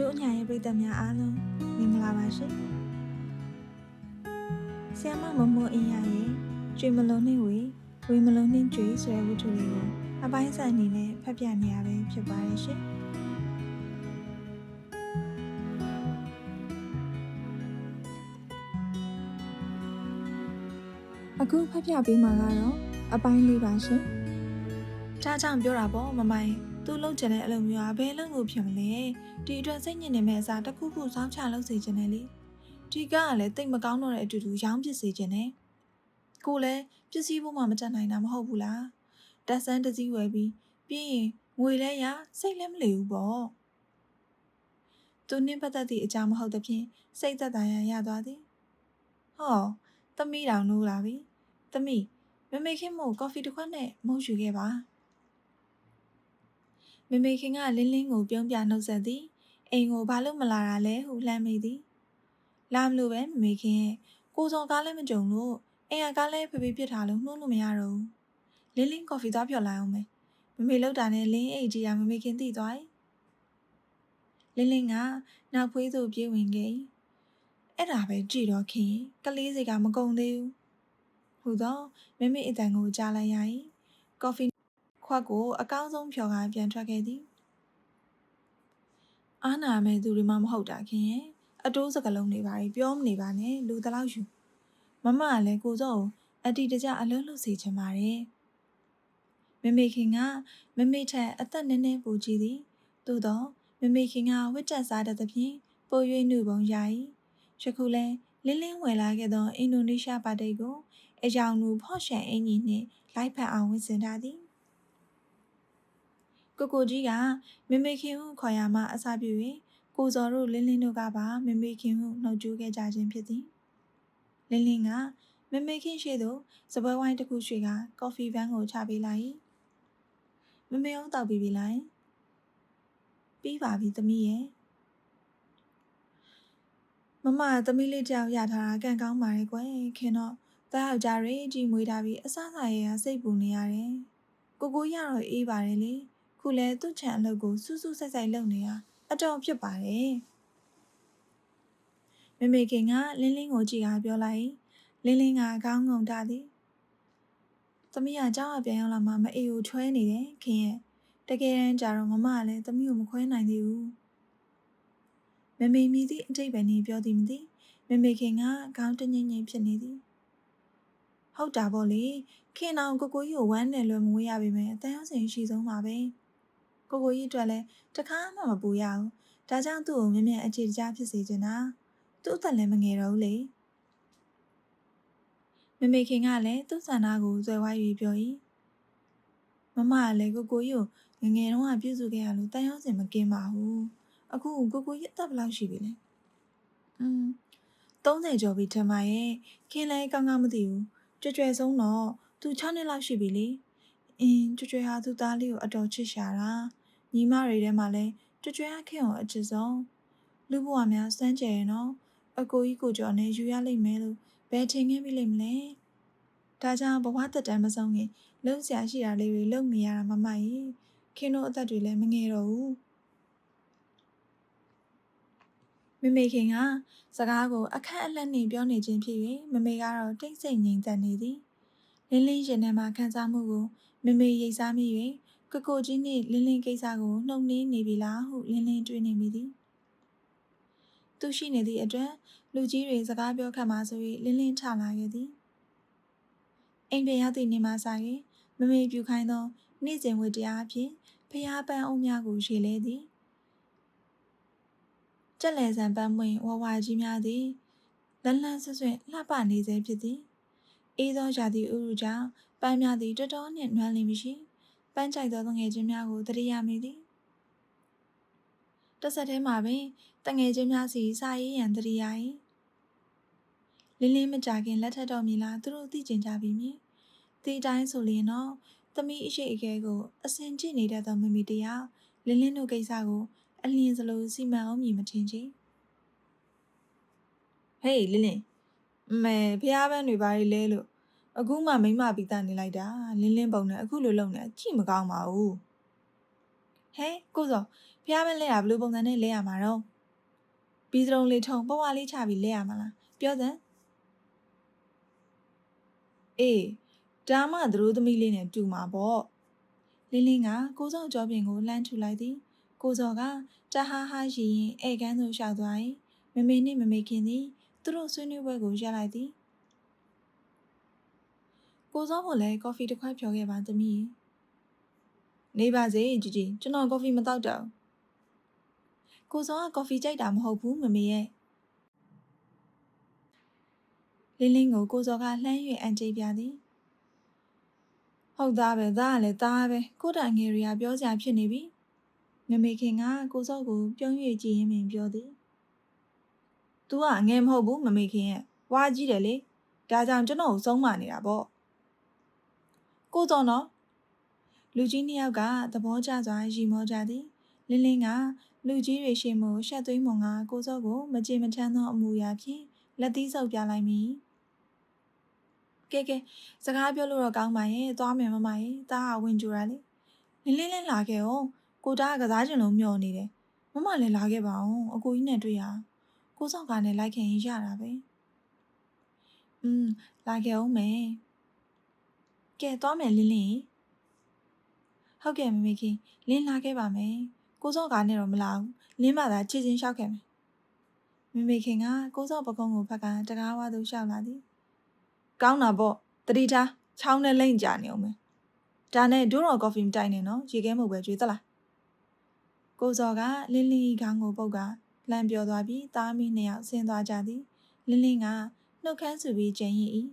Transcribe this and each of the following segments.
တို့အညာရဲ့ပြည်သက်များအားလုံးမင်္ဂလာပါရှင်။ဆ iam မမမိုးအင်းရရဲ့ကျွေမလုံးနှင့်ဝေဝေမလုံးနှင့်ကျွေဆိုတဲ့ဝတ္ထုလေးကိုအပိုင်းစအနေနဲ့ဖတ်ပြနေရပဲဖြစ်ပါတယ်ရှင်။အခုဖတ်ပြပေးမှာကတော့အပိုင်းလေးပါရှင်။ဒါကြောင့်ပြောတာပေါ့မမိုင် သူ့လုပ်ချင်တဲ့အလုပ်မျိုးကဘယ်လုပ်လို့ဖြစ်မလဲဒီအတွက်စိတ်ညစ်နေမဲ့အစားတစ်ခုခုစောင်းချလုပ်စေချင်တယ်လေဒီကကလည်းတိတ်မကောင်းတော့တဲ့အတူတူရောင်းပစ်စေချင်တယ်ကိုလည်းပစ္စည်းဖို့မှမတတ်နိုင်တာမဟုတ်ဘူးလားတက်ဆန်းတစည်းဝယ်ပြီးပြီးရင်ငွေလဲရစိတ်လည်းမလေဘူးပေါ့သူနှင်းပတ်သက်သည့်အကြောင်းမဟုတ်သဖြင့်စိတ်သက်သာရရသွားသည်ဟောသမီးတောင်နိုးလာပြီသမီးမမေခင်မို့ကော်ဖီတစ်ခွက်နဲ့မုတ်ယူခဲ့ပါ မမေခင်ကလင်းလင်းကိုပြုံးပြနှုတ်ဆက်သည်အိမ်ကိုဘာလို့မလာတာလဲဟုလှမ်းမိသည်လာမလို့ပဲမမေခင်ရဲ့ကိုစောကားလည်းမကြုံလို့အိမ်ကကားလည်းဖေဖေပြစ်ထားလို့နှိုးလို့မရတော့ဘူးလင်းလင်းကော်ဖီသွားဖြော်လိုက်အောင်မယ်မမေလောက်တာနဲ့လင်းအိတ်ကြီးကမမေခင်သိသွား၏လင်းလင်းကနောက်ဖွေးသူပြေးဝင်ခဲ့၏အဲ့ဒါပဲကြည့်တော့ခင်ကလေးစိတ်ကမကုံသေးဘူးဟူသောမမေအတန်ကိုကြားလိုက်ရ၏ကော်ဖီ ခွက်ကိုအကောင်းဆုံးဖြော်ကားပြန်ထွက်ခဲ့သည်အာနာမဲ့သူတွေမှမဟုတ်တာခင်ရဲ့အတိုးစကလုံးတွေပါပြောမနေပါနဲ့လူတလောက်ယူမမကလည်းကိုစောအတီတကြအလုံးလို့စေချင်ပါတယ်မမေခင်ကမမေထက်အသက်နည်းနည်းပိုကြီးသည်သို့တော့မမေခင်ကဝတ်တက်စားတဲ့သဖြင့်ပို၍နှုပုံရ၏ယခုလဲလင်းလင်းဝယ်လာခဲ့သောအင်ဒိုနီးရှားပါတိတ်ကိုအယောင်လူဖော့ရှန်အင်ကြီးနှင့်လိုက်ဖက်အောင်ဝတ်ဆင်ထားသည် ကိုကိုကြီးကမမေခင်ဟုခေါ်ရမှအစာပြု၍ကိုစော်တို့လင်းလင်းတို့ကပါမမေခင်ဟုနှုတ်ကြိုးခဲ့ကြခြင်းဖြစ်သည်လင်းလင်းကမမေခင်ရှိသို့စပွဲဝိုင်းတစ်ခုရွှေကကော်ဖီဗန်းကိုချပေးလိုက်မမေအောင်တောက်ပြီးပြီလားပြီးပါပြီသမီးရဲ့မမသမီးလေးတယောက်ရထားတာကံကောင်းပါရဲ့ကွယ်ခင်တော့တားယောက်ျားရေးကြီးမွေးထားပြီးအဆအစာရဲကစိတ်ပူနေရတယ်ကိုကိုရတော့အေးပါတယ်လေ ခုလဲသူ့ချံအလုပ်ကိုစူးစူးဆိုင်ဆိုင်လုပ်နေတာအတော်ဖြစ်ပါတယ်မမေခင်ကလင်းလင်းကိုကြည့်ကားပြောလိုက်လင်းလင်းကခေါင်းငုံထားသည်သမီးကကြောက်အပြန်ရောက်လာမှမအေကိုထွဲနေတယ်ခင်ရဲ့တကယ်တမ်းကြတော့မမကလည်းသမီးကိုမခွဲနိုင်သေးဘူးမမေမြည်သည့်အတိတ်ပဲနေပြောသည်မသိမမေခင်ကခေါင်းတငိမ့်ငိမ့်ဖြစ်နေသည်ဟုတ်တာပေါ့လေခင်အောင်ကိုကိုကြီးကိုဝမ်းနယ်လွယ်မဝေးရပေမဲ့အတန်းအောင်စင်ရှိဆုံးပါပဲ ကိုကိုကြီးအတွက်လည်းတခါမှမပူရဘူးဒါကြောင့်သူ့ကိုမြင်မြန်အခြေတကြားဖြစ်စေချင်တာသူ့အသက်လည်းမငယ်တော့ဘူးလေမမေခင်ကလည်းသူ့ဆန္ဒကိုဇွဲဝိုင်းပြီးပြော၏မမကလည်းကိုကိုကြီးကိုငငယ်တုန်းကပြုစုခဲ့ရလို့တန်ရောစင်မကင်းပါဘူးအခုကိုကိုကြီးအသက်ဘယ်လောက်ရှိပြီလဲอืม30ကျော်ပြီထမရဲ့ခင်လည်းကောင်းကောင်းမသိဘူးကြွကြွယ်ဆုံးတော့သူ6နှစ်လောက်ရှိပြီလေအင်းကြွကြွယ်ဟာသူ့သားလေးကိုအတော်ချစ်ရှာတာ ညီမတွေထဲမှာလည်းကြွကြွယ်ဟာခင်ကိုအချစ်ဆုံးလူဘဝများစမ်းကြယ်ရနော်အကိုကြီးကိုကျော်နဲ့ယူရလိမ့်မယ်လို့ဘယ်ထင်ခဲ့မိလိမ့်မလဲဒါကြောင့်ဘဝတက်တမ်းမဆုံးခင်လုံဆရာရှိတာလေးတွေလုံနေရတာမမကြီးခင်တို့အသက်တွေလည်းမငယ်တော့ဘူးမမေခင်ကစကားကိုအခက်အလက်နှင့်ပြောနေခြင်းဖြစ်၍မမေကတော့တိတ်ဆိတ်ငြိမ်သက်နေသည်လင်းလင်းရင်ထဲမှာခံစားမှုကိုမမေရိပ်စားမိ၍ ကကိုကြီးနှင့်လင်းလင်းကိစ္စကိုနှုတ်နှင်းနေပြီလားဟုလင်းလင်းတွေးနေမိသည်သူရှိနေသည့်အတွက်လူကြီးတွေစကားပြောခတ်မှဆို၍လင်းလင်းထလာခဲ့သည်အိမ်ပြန်ရောက်သည့်နေ့မှစ၍မမေပြူခိုင်းသော နေ့စဉ်ဝတ္တရားဖြင့်ဖျားပန်းအုံများကိုရှေလဲသည်ကြက်လည်ဆန်ပန်းမွင်ဝဝကြီးများသည်လန်းလန်းဆွဆွလှပနေစေဖြစ်သည်အေးသောရာသီဥတုကြောင့်ပန်းများသည်တော်တော်နှင့်နွမ်းလင်းမရှိ ပန်းကြိုက်သောငွေချင်းများကိုတရိယာမိသည်တဆက်တည်းမှာပင်တငယ်ချင်းများစီစာရေးရန်တရိယာ၏လင်းလင်းမကြခင်လက်ထက်တော်မီလားသူတို့သိကျင်ကြပြီမြည်ဒီတိုင်းဆိုရင်တော့သမီးအရှိအကဲကိုအစင်ကြည့်နေတတ်သောမမီတယောက်လင်းလင်းတို့ကိစ္စကိုအလင်းစလိုစီမံအောင်မြည်မထင်ချေဟေးလင်းလင်းမဲဖះပန်းတွေပါလေလို့ အခုမှမိမပြီးသားနေလိုက်တာလင်းလင်းပုံနဲ့အခုလိုလုပ်နေကြည့်မကောင်းပါဘူးဟဲကိုစောဖះပန်းလဲတာဘယ်လိုပုံစံနဲ့လဲရမှာတော့ဘီစရုံလေးထုံပဝါလေးချပြီးလဲရမှာလားပြောစမ်းအေးဒါမှသူတို့သမီးလေးနဲ့တူမှာပေါ့လင်းလင်းကကိုစောကျော်ပြင်ကိုလှမ်းထူလိုက်သည်ကိုစောကတဟားဟားရီရင်ဧကန်းသို့ရှောက်သွား၏မမေနှင့်မမေခင်သည်သူတို့ဆွေးနွေးပွဲကိုရပ်လိုက်သည် ကိုစောကလည်းကော်ဖီတစ်ခွက်ဖြောခဲ့ပါသမီးနေပါစေជីជីကျွန်တော်ကော်ဖီမတောက်တော့ကိုစောကကော်ဖီကြိုက်တာမဟုတ်ဘူးမမေရဲ့လင်းလင်းကိုကိုစောကလှမ်း၍အန်ကျေးပြသည်ဟုတ်သားပဲသားကလည်းသားပဲကိုတိုင်ငယ်ရီကပြောစရာဖြစ်နေပြီမမေခင်ကကိုစောကိုပြုံး၍ကြည့်ရင်းပင်ပြောသည် "तू ကအငယ်မဟုတ်ဘူးမမေခင်ရဲ့ဝါကြီးတယ်လေဒါကြောင့်ကျွန်တော်ကိုစုံးမနေတာပေါ့ ကိုစောနော်လူကြီးနှစ်ယောက်ကသဘောကျစွာရီမောကြသည်လင်းလင်းကလူကြီးတွေရှေ့မှရှက်သွေးမုံကကိုစောကိုမကြေမချမ်းသောအမူအရာဖြင့်လက်သီးဆုပ်ပြလိုက်မိကဲကဲစကားပြောလို့တော့ကောင်းပါရဲ့သွားမယ်မမရဲ့တားကဝင်ကြူရလေလင်းလင်းလည်းလာခဲ့အောင်ကိုတားကကစားကျင်လို့မျောနေတယ်မမလည်းလာခဲ့ပါအောင်အကိုကြီးနဲ့တွေ့ရအောင်ကိုစောက်ကလည်းလိုက်ခင်ရတာပဲอืมလာခဲ့အောင်မယ် ကဲသွားမယ်လင်းလင်းဟုတ်ကဲ့မမေခင်လင်းလာခဲ့ပါမယ်ကိုစောကနဲ့တော့မလာဘူးလင်းမသာချစ်ချင်းလျှောက်ခဲ့မယ်မမေခင်ကကိုစောပကုံးကိုဖက်ကတကားဝါသူလျှောက်လာသည်ကောင်းတာပေါ့တတိထားချောင်းနဲ့လိမ့်ကြနေအောင်မယ်ဒါနဲ့ဒိုးတော်ကော်ဖီမတိုက်နဲ့နော်ရေခဲမှုပဲကျွေးသလားကိုစောကလင်းလင်းခေါင်းကိုပုတ်ကလှမ်းပြောသွားပြီးသားမီးနှစ်ယောက်ဆင်းသွားကြသည်လင်းလင်းကနှုတ်ခမ်းဆူပြီးကြံရည်၏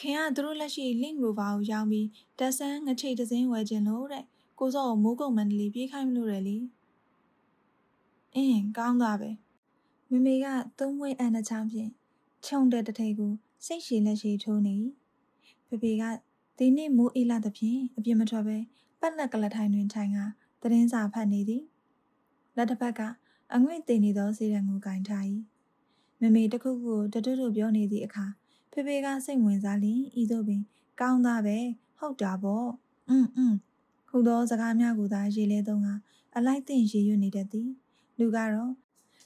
ခင်ကသူတို့လက်ရှိ link rover ကိုရောင်းပြီးတက်ဆန်းငချိတ်တစင်းဝယ်ခြင်းလို့တဲ့ကိုစောကိုမိုးကုံမန္တလေးပြေးခိုင်းမလို့တယ်လေအင်းကောင်းသားပဲမမေကသုံးဝဲအန်တဲ့ချောင်းဖြင့်ခြုံတဲ့တထိတ်ကိုစိတ်ရှည်လက်ရှည်ထိုးနေဖေဖေကဒီနေ့မိုးအေးလာသဖြင့်အပြစ်မထွက်ပဲပတ်လက်ကလထိုင်တွင်ထိုင်ကသတင်းစာဖတ်နေသည်လက်တစ်ဖက်ကအငွေ့တင်နေသောစေတံကိုကင်ထား၏မမေတခုခုတတွတွပြောနေသည့်အခါ ဖေဖေကစိတ်ဝင်စားလျင်ဤသို့ပင် ကောင်းသားပဲဟုတ်တာပေါ့အင်းအင်းခုသောစကားများကိုသာရေးလဲသုံးကအလိုက်တင်ရေးရွနေတတ်သည်လူကတော့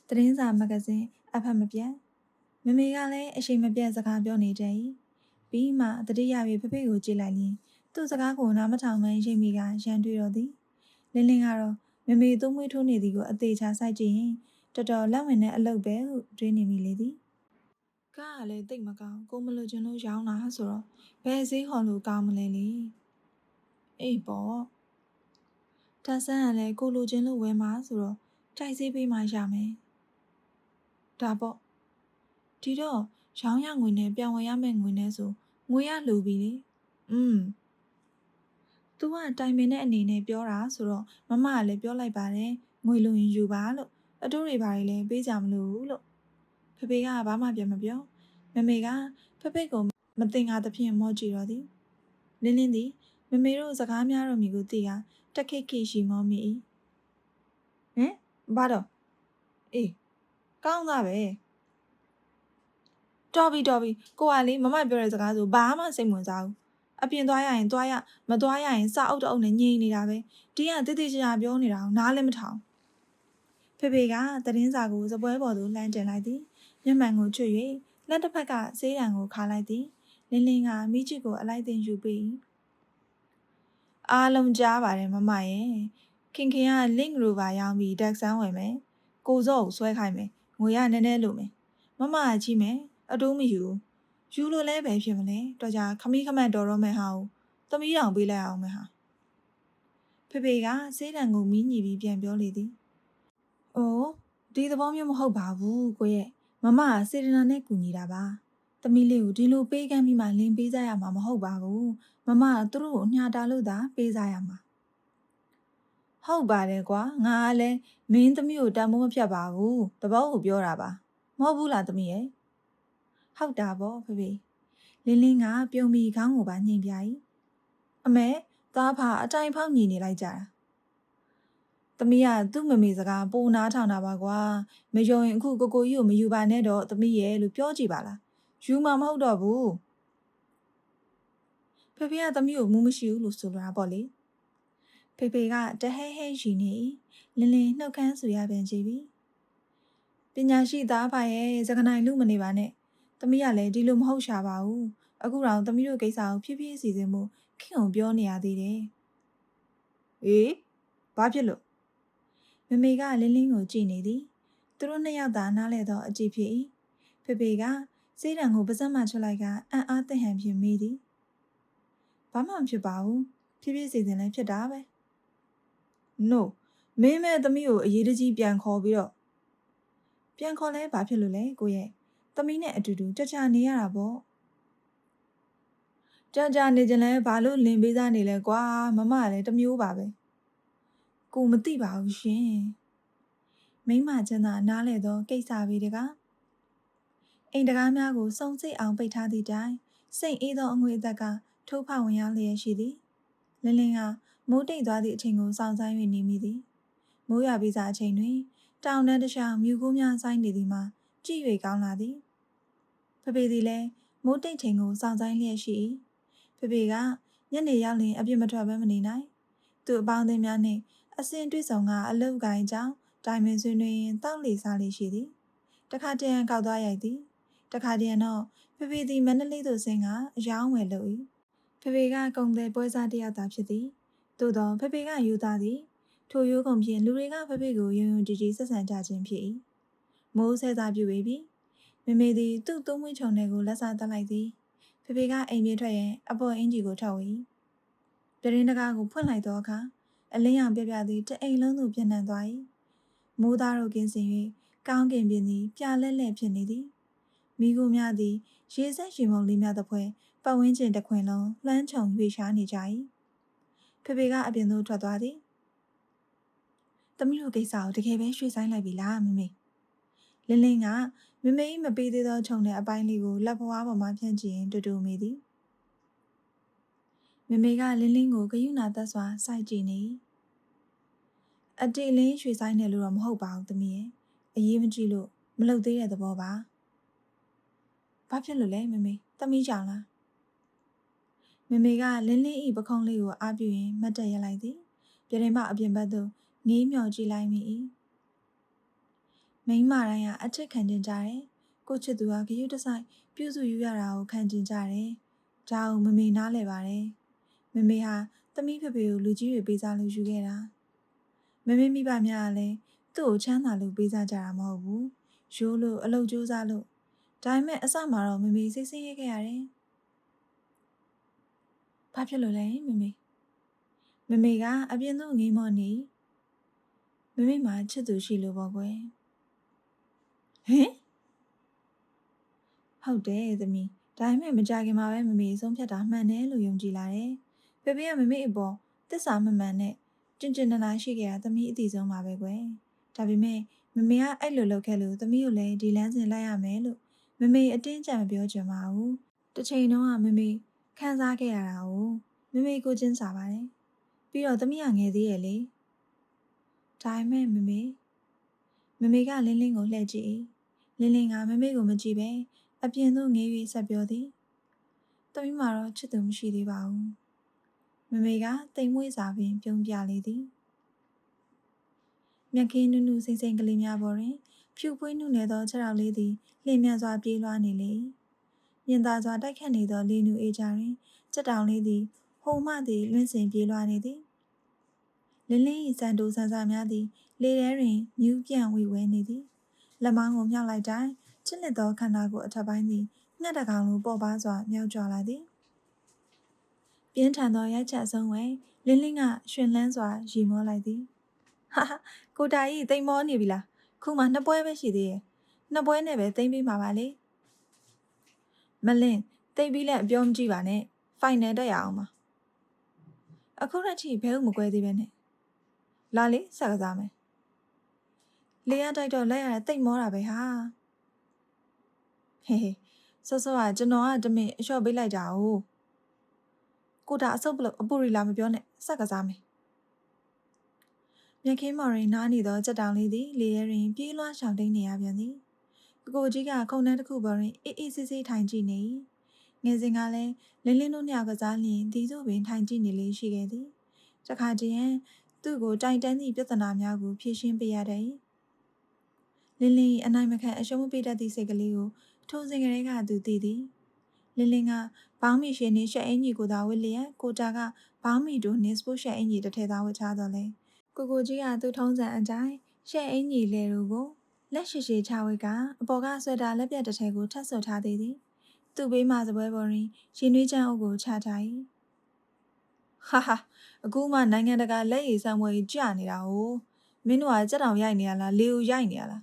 သတင်းစာမဂဇင်းအဖတ်မပြတ်မမေကလည်းအရှိန်မပြတ်စကားပြောနေတတ်၏ပြီးမှတတိယပြေဖေဖေကိုကြည့်လိုက်ရင်သူ့စကားကိုနားမထောင်မရိပ်မိကရန်တွေ့တော့သည်လင်းလင်းကတော့မမေသွေးမွေးထိုးနေသည်ကိုအသေးချာစိုက်ကြည့်ရင်တော်တော်လက်ဝင်တဲ့အလုပ်ပဲဟုတွေးနေမိလေသည် ကားကလည်းတိတ်မကောင်းကိုမလို့ကျွန်လို့ရောင်းတာဆိုတော့ဘယ်ဈေးခေါ်လို့ကောင်းမလဲလေအေးပေါ့ဒါဆန်းကလည်းကိုလိုချင်လို့ဝယ်မှာဆိုတော့တိုက်ဈေးပေးမှရမယ်ဒါပေါ့ဒီတော့ရောင်းရငွေနဲ့ပြန်ဝယ်ရမယ့်ငွေနဲ့ဆိုငွေရလူပြီလေอืม तू ကတိုင်ပင်တဲ့အနေနဲ့ပြောတာဆိုတော့မမကလည်းပြောလိုက်ပါတယ်ငွေလိုရင်ယူပါလို့အတိုးတွေဘာတွေလည်းပေးကြမလို့လို့ ဖေဖေကဘာမှပြန်မပြောမမေကဖေဖေကိုမတင်ကားသဖြင့်မောကြည့်တော့သည်လင်းလင်းသည်မမေတို့စကားများတော့မိကိုသိကတက်ခိတ်ခိရှိမောမိ၏ဟင်ဘာတော့အေးကောင်းသားပဲတော်ပြီတော်ပြီကိုကလေမမပြောတဲ့စကားဆိုဘာမှစိတ်ဝင်စားဘူးအပြင်သွားရရင်သွားရမသွားရရင်စာအုပ်တအုပ်နဲ့ညှိနေတာပဲဒီကတိတိကျကျပြောနေတာကိုနားလည်းမထောင်ဖေဖေကသတင်းစာကိုစပွဲပေါ်သို့လှမ်းတင်လိုက်သည် မျက်မှန်ကိုချွတ်၍လက်တစ်ဖက်ကဆေးတံကိုခါလိုက်သည်လင်းလင်းကမိချစ်ကိုအလိုက်တင်ယူပြီးအားလုံးကြားပါတယ်မမရဲ့ခင်ခင်က link rover ရောင်းပြီး deck ဆန်းဝယ်မယ်ကိုစော့ကိုဆွဲခိုင်းမယ်ငွေရနည်းနည်းလိုမယ်မမကကြီးမယ်အတိုးမယူယူလို့လဲပဲဖြစ်မလဲတော့ကြခမီးခမတ်တော်တော့မဲ့ဟာကိုသမီးတောင်ပေးလိုက်အောင်မဲ့ဟာဖေဖေကဆေးတံကိုမီးညီပြီးပြန်ပြောလေသည်။အိုးဒီသဘောမျိုးမဟုတ်ပါဘူးကိုရဲ့ မမကစေတနာနဲ့ကူညီတာပါ။သမီးလေးကိုဒီလိုပေးကမ်းပြီးမှလင်းပေးကြရမှာမဟုတ်ပါဘူး။မမကသူတို့ကိုညှာတာလို့သာပေးကြရမှာ။ဟုတ်ပါတယ်ကွာငါကလည်းမင်းသမီးကိုတန်မိုးမဖြတ်ပါဘူး။တဘောကိုပြောတာပါ။မဟုတ်ဘူးလားသမီးရဲ့။ဟုတ်တာပေါ့ဖေဖေ။လင်းလင်းကပြုံးပြီးခေါင်းကိုပါညှိပြ၏။အမေသားဖာအတိုင်ဖောက်ညီနေလိုက်ကြတာ။ သမီးကသူ့မမေစကားပိုနားထောင်တာပါကွာ။မယုံရင်အခုကိုကိုကြီးကိုမယူပါနဲ့တော့သမီးရဲ့လို့ပြောကြည့်ပါလား။ယူမှာမဟုတ်တော့ဘူး။ဖေဖေကသမီးကိုမူးမရှိဘူးလို့ဆိုလိုတာပေါ့လေ။ဖဖေဖေကတဟဲဟဲရှိနေ၏လင်းလင်းနှုတ်ခမ်းဆူရပြန်ကြည့်ပြီပညာရှိသားဖာရဲ့စကနိုင်လူမနေပါနဲ့သမီးကလည်းဒီလိုမဟုတ်ရှာပါဘူးအခုတော့သမီးတို့ကိစ္စကိုဖြည်းဖြည်းစီစဉ်မှုခင်အောင်ပြောနေရသေးတယ်အေးဘာဖြစ်လို့ မမေကလင်းလင်းကိုကြည့်နေသည်သူတို့နှစ်ယောက်သာနားလဲတော့အကြည့်ဖြစ်၏ဖေဖေကစေးတံကိုပါဇက်မှချွတ်လိုက်ကအံ့အားသင့်ဟန်ဖြင့်မေးသည်ဘာမှမဖြစ်ပါဘူးဖြည်းဖြည်းစီစဉ်လည်းဖြစ်တာပဲ no မင်းမဲ့သမီးကိုအရေးတကြီးပြန်ခေါ်ပြီးတော့ပြန်ခေါ်လဲဘာဖြစ်လို့လဲကိုရဲ့သမီးနဲ့အတူတူကြကြနေရတာပေါ့ကြကြနေကြလဲဘာလို့လင်ပေးစားနေလဲကွာမမကလည်းတစ်မျိုးပါပဲ ကိုမသိပါဘူးရှင်မိမချမ်းသာနားလဲတော့ကိစ္စပဲတကားအိမ်တကားများကိုစုံစိတ်အောင်ပိတ်ထားသည့်တိုင်စိတ်အေးသောအငွေအသက်ကထိုးဖောက်ဝင်ရောက်လျက်ရှိသည်လင်းလင်းကမိုးတိတ်သွားသည့်အချိန်ကိုစောင့်ဆိုင်း၍နေမိသည်မိုးရွာပြီးစားအချိန်တွင် တောင်တန်းတစ်ချောင်းမြူကူးများဆိုင်းနေသည်မှာကြည့်၍ကောင်းလာသည်ဖဖေသည်လည်းမိုးတိတ်ချိန်ကိုစောင့်ဆိုင်းလျက်ရှိ၏ဖဖေကညနေရောက်လင်အပြစ်မထွက်ဘဲမနေနိုင်သူအပေါင်းအသင်းများနှင့် အစဉ်တွေ့ဆုံကအလုတ်ကိုင်းကြောင်းတိုင်ပင်ဆွေးနွေးရင်တောက်လီစားလေးရှိသည်တခါတရံကောက်သွားရိုက်သည်တခါတရံတော့ဖဖေသည်မန္တလေးသို့ဆင်းကအယောင်းဝယ်လုပ်၏ဖဖေကကုံတဲ့ပွဲစားတစ်ယောက်သာဖြစ်သည်သို့သောဖဖေကယူသားသည်ထိုရိုးကုန်ဖြင့်လူတွေကဖဖေကိုယုံယုံကြည်ကြည်ဆက်ဆံကြခြင်းဖြစ်၏မိုးဆဲသားပြုပေပြီမမေသည်သူ့သုံးဝင်းချုံတွေကိုလက်စားတက်လိုက်သည်ဖဖေကအိမ်ပြေးထွက်ရင်အပေါ်အင်ဂျီကိုထောက်၏ပြတင်းတကားကိုဖွင့်လိုက်သောအခါ အလင်းရောင်ပြပြသည်တအိမ်လုံးသို့ပြန့်နှံ့သွား၏မိုးသားတို့ကင်းစင်၍ကောင်းကင်ပြင်သည်ပြလက်လက်ဖြစ်နေသည်မိကိုများသည်ရေဆက်ရှင်မုံလေးများသဖွယ်ပတ်ဝန်းကျင်တစ်ခွင်လုံးလွှမ်းခြုံ၍ရှားနေကြ၏ဖေဖေကအပြင်သို့ထွက်သွားသည်။သမီးတို့ကိစ္စကိုတကယ်ပဲရွှေ့ဆိုင်လိုက်ပြီလားမမေ။လင်းလင်းကမမေကြီးမပေးသေးသောခြုံတဲ့အပိုင်းလေးကိုလက်ဖွားပေါ်မှာဖြန့်ကြည့်ရင်တူတူမိသည်။ မမေကလင်းလင်းကိုဂယုဏသက်စွာစိုက်ကြည့်နေ။အတိလင်းရွှေဆိုင်တယ်လို့တော့မဟုတ်ပါဘူးသမီးရဲ့။အရေးမကြီးလို့မလုပ်သေးတဲ့သဘောပါ။ဘာဖြစ်လို့လဲမမေ။သမီးကြောင်လား။မမေကလင်းလင်းဤပခုံးလေးကိုအားပြုရင်မတ်တက်ရလိုက်သည်။ပြတင်းမအပြင်ဘက်သို့ငေးမြော်ကြည့်လိုက်မိ၏မိန်းမတိုင်းကအချစ်ခံကျင်ကြတယ်ကိုချစ်သူကဂရုတစိုက်ပြုစုယူရတာကိုခံကျင်ကြတယ်ဒါကိုမမေနားလဲပါတယ် မမေဟာသမီးဖေဖေကိုလူကြီးတွေပေးစားလို့ယူခဲ့တာမမေမိဘများကလည်းသူ့ကိုချမ်းသာလို့ပေးစားကြတာမဟုတ်ဘူးရိုးလို့အလုပ်ကြိုးစားလို့ဒါပေမဲ့အစမှာတော့မမေစိတ်ဆင်းရဲခဲ့ရတယ်ဘာဖြစ်လို့လဲမမေမမေကအပြင်သို့ငေးမော့နေမမေမှာချစ်သူရှိလို့ပေါ့ကွယ်ဟင်ဟုတ်တယ်သမီးဒါပေမဲ့မကြခင်မှာပဲမမေဆုံးဖြတ်တာမှန်တယ်လို့ယုံကြည်လာတယ် ဖေဖေကမမေအပေါ်တစ္ဆာမမှန်နဲ့ကျင်ကျင်နာနာရှိခဲ့တာသမီးအတိဆုံးပါပဲကွယ်ဒါပေမဲ့မမေကအဲ့လိုလုပ်ခဲ့လို့သမီးကိုလည်းဒီလမ်းစဉ်လိုက်ရမယ်လို့မမေအတင်းကြံမပြောချင်ပါဘူးတစ်ချိန်တော့ကမမေခံစားခဲ့ရတာကိုမမေကိုချင်းစားပါတယ်ပြီးတော့သမီးကငယ်သေးရဲ့လေဒါပေမဲ့မမေမမေကလင်းလင်းကိုလှည့်ကြည့်လင်းလင်းကမမေကိုမကြည့်ပဲအပြင်သို့ငေး၍ဆက်ပြောသည်သမီးမှာတော့ချစ်သူမရှိသေးပါဘူး မမေကတိမ်မွေးစာပင်ပြုံးပြလေသည်မြက်ခင်းနုနုစိမ့်စိမ့်ကလေးများပေါ်တွင် ဖြူပွေးနုနယ်သောခြေထောက်လေးသည်လျင်မြန်စွာပြေးလွှားနေလေမြင်သာစွာတိုက်ခတ်နေသောလေနူအေးကြတွင်စက်တောင်လေးသည်ဟိုမှသည်လွင့်စင်ပြေးလွှားနေသည်လင်းလင်း၏စံတိုးဆန်းစာများသည် လေထဲတွင်မြူးပြန့်ဝေဝဲနေသည်လက်မောင်းကိုမြှောက်လိုက်တိုင်းချစ်နှစ်သောခန္ဓာကိုယ်အထက်ပိုင်းသည်ငှက်တကောင်လိုပေါ်ပါစွာမြောက်ကြွလာသည် ပြင်းထန်သောရိုက်ချက်ဆုံးဝဲလင်းလင်းကရှင်လန်းစွာရီမောလိုက်သည်ဟာကိုတာကြီးတိမ်မောနေပြီလားခုမှနှစ်ပွဲပဲရှိသေးရဲ့နှစ်ပွဲနဲ့ပဲတိမ်ပြီးမှာပါလေမလင်းတိမ်ပြီးလည်းအပြောမကြည့်ပါနဲ့ဖိုင်နယ်တက်ရအောင်ပါအခုရက်ထိဘဲဥမကွဲသေးပဲနဲ့လာလေဆက်ကစားမယ်လေရတိုက်တော့လက်ရတဲ့တိတ်မောတာပဲဟာဟေးဟေးဆော့ဆော့ကကျွန်တော်ကတမင်အလျှော့ပေးလိုက်တာ哦 ကိုတာအဆုပ်ပလို့အပူရီလာမပြောနဲ့ဆက်ကစားမယ်မြခင်းမော်ရင်နားနေသောကြက်တောင်လေးသည်လေရဲတွင်ပြေးလွှားရှောင်တိန်နေရပြန်သည်ကိုကိုကြီးကခုံနှန်းတစ်ခုပေါ်တွင်အေးအေးဆေးဆေးထိုင်ကြည့်နေငယ်စဉ်ကလည်းလင်းလင်းတို့နှစ်ယောက်ကစားလျင်ဒီသို့ပင်ထိုင်ကြည့်နေလေးရှိခဲ့သည်တခါတည်းရင်သူ့ကိုတိုင်တန်းသည့်ပြဿနာများကိုဖြေရှင်းပေးရတယ်လင်းလင်း၏အနိုင်မခံအရှုံးမပေးတတ်သည့်စိတ်ကလေးကိုထိုစဉ်ကလေးကသူသိသည် လင်းလင်းကဘောင်းမီရှင်နှင့်ရှက်အင်ကြီးကိုသာဝစ်လျက်ကိုတာကဘောင်းမီတို့နှင့်စပို့ရှက်အင်ကြီးတစ်ထည်သာဝတ်ချတော့လေကိုကိုကြီးကသူ့ထုံးစံအတိုင်းရှက်အင်ကြီးလေတို့ကိုလက်ရှိရှိချဝိကအပေါ်ကဆွဲတာလက်ပြတ်တစ်ထည်ကိုထပ်ဆွထားသေးသည်သူ့ဘေးမှစပွဲပေါ်တွင်ရှင်နွေးချမ်းအုပ်ကိုချထား၏ဟာဟာအခုမှနိုင်ငံတကာလက်ရည်ဆံမွေကြီးကြနေတာ哦မင်းတို့ကကြက်တောင်ရိုက်နေရလားလေဦးရိုက်နေရလား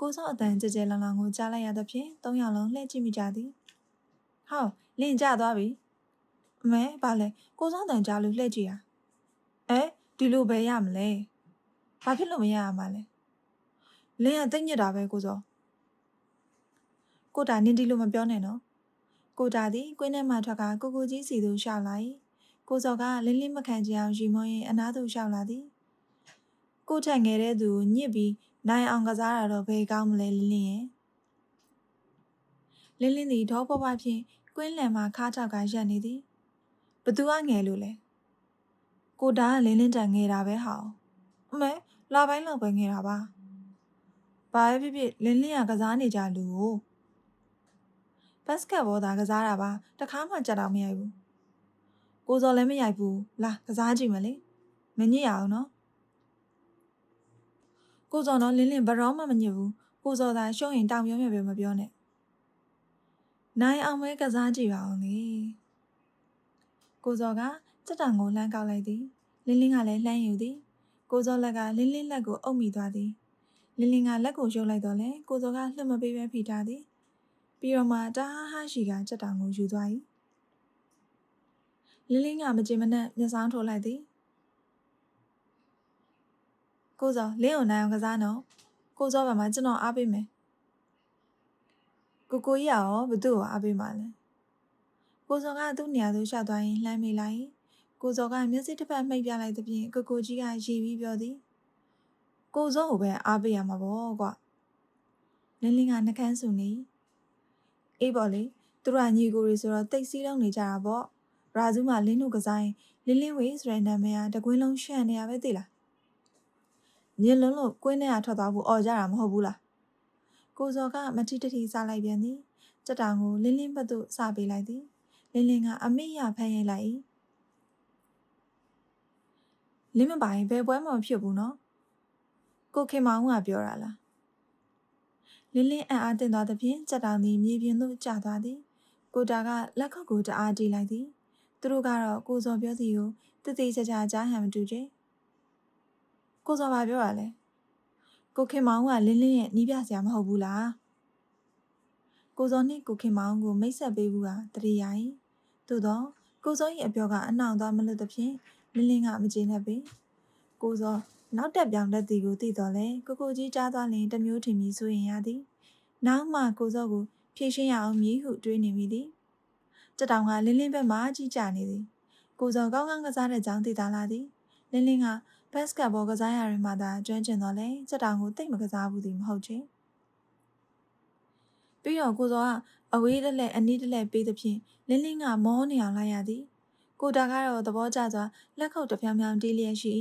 ကိုစောအတန်ကြဲကြဲလောင်လောင်ကိုကြားလိုက်ရသဖြင့်သုံးယောက်လုံးလှည့်ကြည့်မိကြသည် ဟောလင်းကြသွားပြီအမဲဘာလဲကိုစောတန်ကြားလို့လှည့်ကြည့်ရအဲဒီလိုပဲရမလဲဘာဖြစ်လို့မရရမှာလဲလင်းကတိတ်ညစ်တာပဲကိုစောကိုတာနင်းဒီလိုမပြောနဲ့နော်ကိုတာသည်ကွင်းထဲမှထွက်ကကိုကိုကြီးစီသူရှောက်လိုက်ကိုစောကလင်းလင်းမခံချင်အောင်ရီမွန်းရင်အနားသို့ရှောက်လာသည်ကိုထက်ငယ်တဲ့သူညစ်ပြီးနိုင်အောင်ကစားတာတော့ဘယ်ကောင်းမလဲလင်းလင်းရဲ့ လင်းလင်းသည်ဒေါပွားပွားဖြင့်ကွင်းလယ်မှာခါထောက်ကရက်နေသည်ဘသူကငယ်လို့လဲကိုတာကလင်းလင်းတန်ငယ်တာပဲဟောအမဲလာပိုင်းလောက်ပဲငယ်တာပါဘာပဲဖြစ်ဖြစ်လင်းလင်းကကစားနေကြလူကိုဘတ်စကတ်ဘောသာကစားတာပါတခါမှကြက်တော့မရိုက်ဘူးကိုစော်လည်းမရိုက်ဘူးလာကစားကြည့်မလေမညစ်ရအောင်နော်ကိုစော်တော့လင်းလင်းဘရောမှမညစ်ဘူးကိုစော်သာရှုံးရင်တောင်ပြောမြပဲမပြောနဲ့ နိုင်အောင်မဲကစားကြည့်ပါအောင်လေကိုစော်ကစက်တံကိုလှမ်းကောက်လိုက်သည်လင်းလင်းကလည်းလှမ်းယူသည်ကိုစော်လက်ကလင်းလင်းလက်ကိုအုပ်မိသွားသည်လင်းလင်းကလက်ကိုရုပ်လိုက်တော့လေကိုစော်ကလှမ်းမပေးပဲဖိထားသည်ပြီးတော့မှတာဟာဟာရှိကစက်တံကိုယူသွား၏လင်းလင်းကမကြင်မနဲ့မျက်စောင်းထိုးလိုက်သည်ကိုစောလင်းကိုနိုင်အောင်ကစားနော်ကိုစောဘာမှကျွန်တော်အားပေးမယ် ကိုကိုကြီးရောဘသူ့ကိုအားပေးမှလဲကိုစောကသူ့နေရာသို့ရှောက်သွားရင်လှမ်းမိလိုက်ကိုစောကမျက်စိတစ်ဖက်မှိတ်ပြလိုက်သဖြင့်ကိုကိုကြီးကရီပြီးပြောသည်ကိုစောကိုပဲအားပေးရမှာပေါ့ကွာလင်းလင်းကနှကန်းစုနေအေးပေါ့လေသူတို့ကညီကိုတွေဆိုတော့တိတ်စီးလုံးနေကြတာပေါ့ရာဇူးမှာလင်းတို့ကစားရင်လင်းလင်းဝေးဆိုတဲ့နာမည်ကတကွင်းလုံးရှန့်နေရပဲသိလားညင်လုံးလို့ကွင်းထဲကထွက်သွားဖို့អော်ကြတာမဟုတ်ဘူးလား ကိုစော်ကမတိတတိစားလိုက်ပြန်သည်စက်တောင်ကိုလင်းလင်းဘက်သို့စပေးလိုက်သည်လင်းလင်းကအမေ့ရဖမ်းရိုက်လိုက်၏လင်းမပိုင်ဘယ်ပွဲမှမဖြစ်ဘူးနော်ကိုခင်မောင်ကပြောတာလားလင်းလင်းအံ့အားတင်သွားသဖြင့်စက်တောင်သည်မြေပြင်သို့ကျသွားသည်ကိုတာကလက်ခုပ်ကိုတအားတီးလိုက်သည်သူတို့ကတော့ကိုစော်ပြောစီကိုတသိချာချာကြားဟန်မတူကြကိုစော်ဘာပြောရလဲ ကိုခင်မောင်ကလင်းလင်းရဲ့နီးပြဆရာမဟုတ်ဘူးလားကိုစောနှင့်ကိုခင်မောင်ကိုမိတ်ဆက်ပေးဘူးဟာတရေရိုင်သို့တော့ကိုစော၏အပြောကအနှောင်သွားမလို့သဖြင့်လင်းလင်းကမကျေနပ်ပေကိုစောနောက်တက်ပြောင်တဲ့တီကိုသိတော်လဲကိုကိုကြီးကြားသွားရင်တမျိုးထင်ပြီးဆိုရင်ရသည်နောက်မှကိုစောကိုဖြည့်ရှင်းရအောင်မြည်ဟုတွေးနေမိသည်တတောင်ကလင်းလင်းဘက်မှကြီးကြနေသည်ကိုစောကောင်းကောင်းကစားတဲ့ကြောင်းသိတာလာသည်လင်းလင်းက ဘတ်စကတ်ဘောကစားရရင်မှသာကျွမ်းကျင်တော့လဲစက်တောင်ကိုတိတ်မကစားဘူးသည်မဟုတ်ချေပြီးတော့ကိုစောကအဝေးတလဲအနီးတလဲပေးသဖြင့်လင်းလင်းကမောနေအောင်လိုက်ရသည်ကိုတာကတော့သဘောကျစွာလက်ခုပ်တဖြောင်ဖြောင်တီးလျက်ရှိ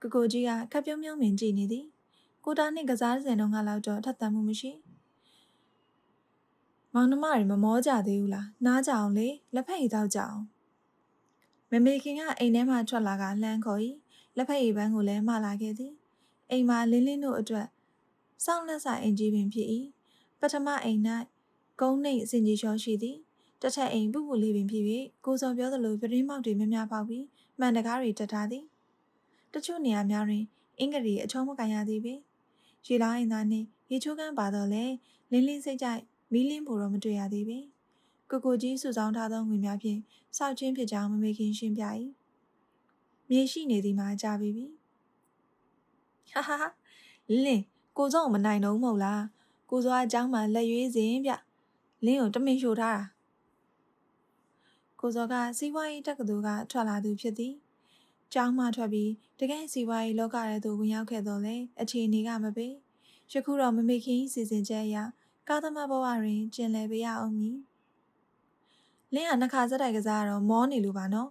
ကိုကိုကြီးကခပ်ပြုံးပြုံးမြင်ကြည့်နေသည်ကိုတာနှင့်ကစားစဉ်တုန်းကလောက်တော့ထပ်သန်မှုမရှိမောင်နှမတွေမမောကြသေးဘူးလားနားကြအောင်လေလက်ဖက်ရည်တောက်ကြအောင်မမေခင်ကအိမ်ထဲမှာထွက်လာကလှမ်းခေါ်၏ လက်ဖက်ရည်ပန်းကိုလည်းမှာလာခဲ့သည်အိမ်မှာလင်းလင်းတို့အတွက်စောင့်လက်ဆိုင်အင်ဂျီပင်ဖြစ်၏ပထမအိမ်၌ကုန်းနှိပ်စင်ကြီးလျှောရှိသည်တထက်အိမ်ပုပုလေးပင်ဖြစ်၍ကိုစောပြောသလိုပြတင်းမောက်တွေများများပေါက်ပြီးမှန်တကားတွေတက်ထားသည်တချို့နေရာများတွင် အင်္ဂရီအချုံးမကန်ရသည်ပင်ရေလောင်းအိမ်သားနှင့်ရေချိုးကန်းပါတော့လေလင်းလင်းစိတ်ကြိုက်မီးလင်းဖို့တော့မတွေ့ရသေးပင်ကိုကိုကြီးစုဆောင်းထားသောငွေများဖြင့်စောက်ချင်းဖြစ်ကြောင်းမမေခင်ရှင်းပြ၏ မြေရှိနေသည်မှာကြာပြီပြီဟာဟာလင်းကိုစောမနိုင်တော့မဟုတ်လားကိုစောအเจ้าမှာလက်ရွေးစဉ်ဗျလင်းကိုတမင်ရှို့ထားတာကိုစောကစီးပွားရေးတက္ကသိုလ်ကထွက်လာသူဖြစ်သည်ကျောင်းမှထွက်ပြီးတကယ်စီးပွားရေးလောကထဲသို့ဝင်ရောက်ခဲ့တော့လေအခြေအနေကမပေးယခုတော့မမေခင်စီစဉ်ချက်အရကာသမာဘဝတွင်ကျင်လည်ပေးရအောင်မည်လင်းကနှခါစက်တိုက်ကစားတော့မောနေလို့ပါနော်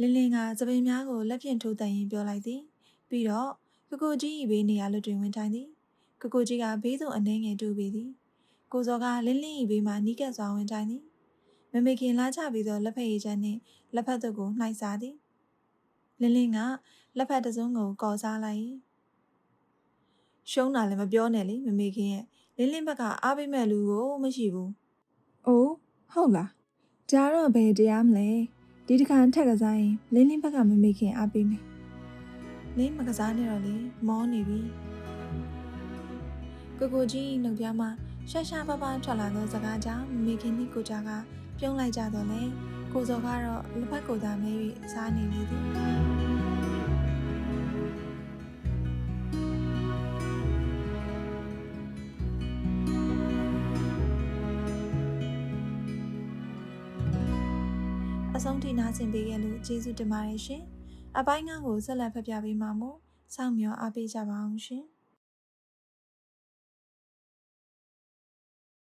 လင်းလင်းကသပင်များကိုလက်ဖြင့်ထိုးတန်ရင်ပြောလိုက်သည် ပြီးတော့ကိုကိုကြီး၏ဘေးနေရာလွတ်တွင်ဝင်ထိုင်သည်ကိုကိုကြီးကဘေးသို့အနှဲငယ်တူပေသည်ကိုစောကလင်းလင်း၏ဘေးမှနီးကပ်စွာဝင်ထိုင်သည်မမေခင်လာချပြီးသောလက်ဖက်ရည်ချမ်းနှင့်လက်ဖက်တို့ကိုနှိုက်စားသည်လင်းလင်းကလက်ဖက်တစ်စုံကိုကော်စားလိုက်၏ရှုံးတာလည်းမပြောနဲ့လေမမေခင်ရဲ့လင်းလင်းဘက်ကအားပေးမဲ့လူကိုမရှိဘူး။အိုးဟုတ်လား။ဒါတော့ဘယ်တရားမလဲ။ ဒီတစ်ခါထက်ကစားရင်လင်းလင်းဘက်ကမမေခင်အားပေးမယ်လင်းမကစားနဲ့တော့လေမောနေပြီကိုကိုကြီးနှုတ်ပြမှာရှာရှာပပထွက်လာသောစကားကြောင့်မိခင်နှင့်ကိုကြကပြုံးလိုက်ကြတော့လေကိုစောကတော့လက်ဖက်ကိုသာမဲ၍စားနေလေသည် နားဆင်ပေးခဲ့လို့ကျေးဇူးတင်ပါတယ်ရှင်အပိုင်းငါးကိုဆက်လက်ဖတ်ပြပေးမှာမို့စောင့်မျှော်အားပေးကြပါအောင်ရှင်